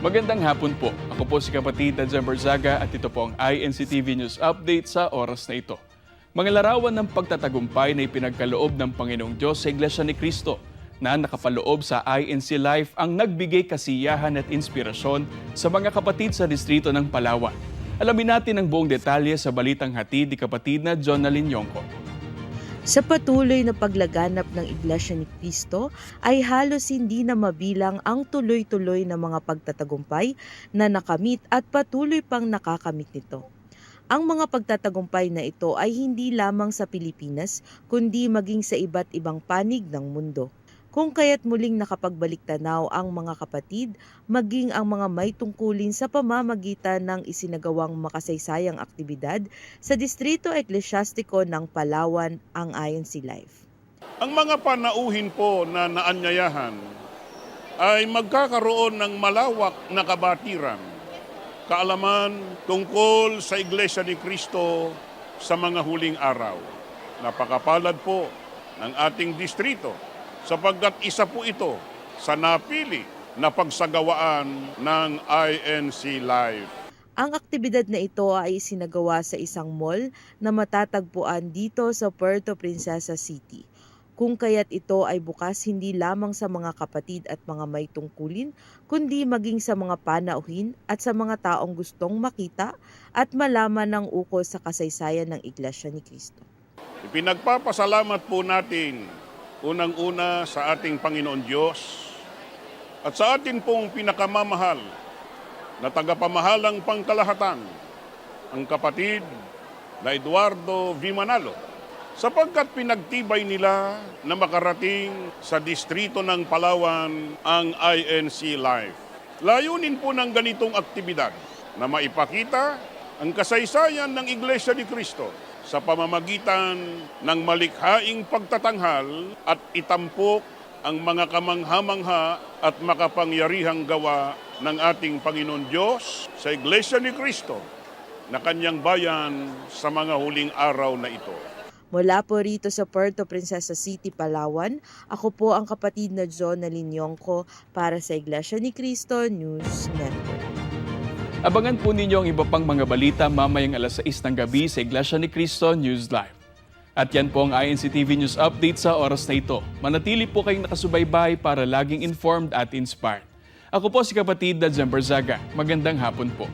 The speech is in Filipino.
Magandang hapon po. Ako po si kapatid na Jan Barzaga at ito po ang INCTV News Update sa oras na ito. Mga larawan ng pagtatagumpay na ipinagkaloob ng Panginoong Diyos sa Iglesia ni Cristo na nakapaloob sa INC Life ang nagbigay kasiyahan at inspirasyon sa mga kapatid sa distrito ng Palawan. Alamin natin ang buong detalye sa balitang hatid ni kapatid na John Nalinyongko. Sa patuloy na paglaganap ng Iglesia ni Cristo ay halos hindi na mabilang ang tuloy-tuloy na mga pagtatagumpay na nakamit at patuloy pang nakakamit nito. Ang mga pagtatagumpay na ito ay hindi lamang sa Pilipinas kundi maging sa iba't ibang panig ng mundo. Kung kaya't muling nakapagbalik tanaw ang mga kapatid, maging ang mga may tungkulin sa pamamagitan ng isinagawang makasaysayang aktibidad sa Distrito Eklesyastiko ng Palawan ang INC Life. Ang mga panauhin po na naanyayahan ay magkakaroon ng malawak na kabatiran, kaalaman tungkol sa Iglesia ni Cristo sa mga huling araw. Napakapalad po ng ating distrito sapagkat isa po ito sa napili na pagsagawaan ng INC Live. Ang aktibidad na ito ay isinagawa sa isang mall na matatagpuan dito sa Puerto Princesa City. Kung kaya't ito ay bukas hindi lamang sa mga kapatid at mga may tungkulin, kundi maging sa mga panauhin at sa mga taong gustong makita at malaman ng ukol sa kasaysayan ng Iglesia ni Cristo. Ipinagpapasalamat po natin unang-una sa ating Panginoon Diyos at sa atin pong pinakamamahal na tagapamahalang pangkalahatan, ang kapatid na Eduardo V. Manalo, sapagkat pinagtibay nila na makarating sa distrito ng Palawan ang INC Life. Layunin po ng ganitong aktibidad na maipakita ang kasaysayan ng Iglesia ni Cristo sa pamamagitan ng malikhaing pagtatanghal at itampok ang mga kamangha-mangha at makapangyarihang gawa ng ating Panginoon Diyos sa Iglesia ni Cristo na kanyang bayan sa mga huling araw na ito. Mula po rito sa Puerto Princesa City, Palawan, ako po ang kapatid na John Nalinyongko para sa Iglesia ni Cristo News Network. Abangan po ninyo ang iba pang mga balita mamayang alas 6 ng gabi sa Iglesia ni Cristo News Live. At yan po ang INCTV News Update sa oras na ito. Manatili po kayong nakasubaybay para laging informed at inspired. Ako po si kapatid na Jan Barzaga. Magandang hapon po.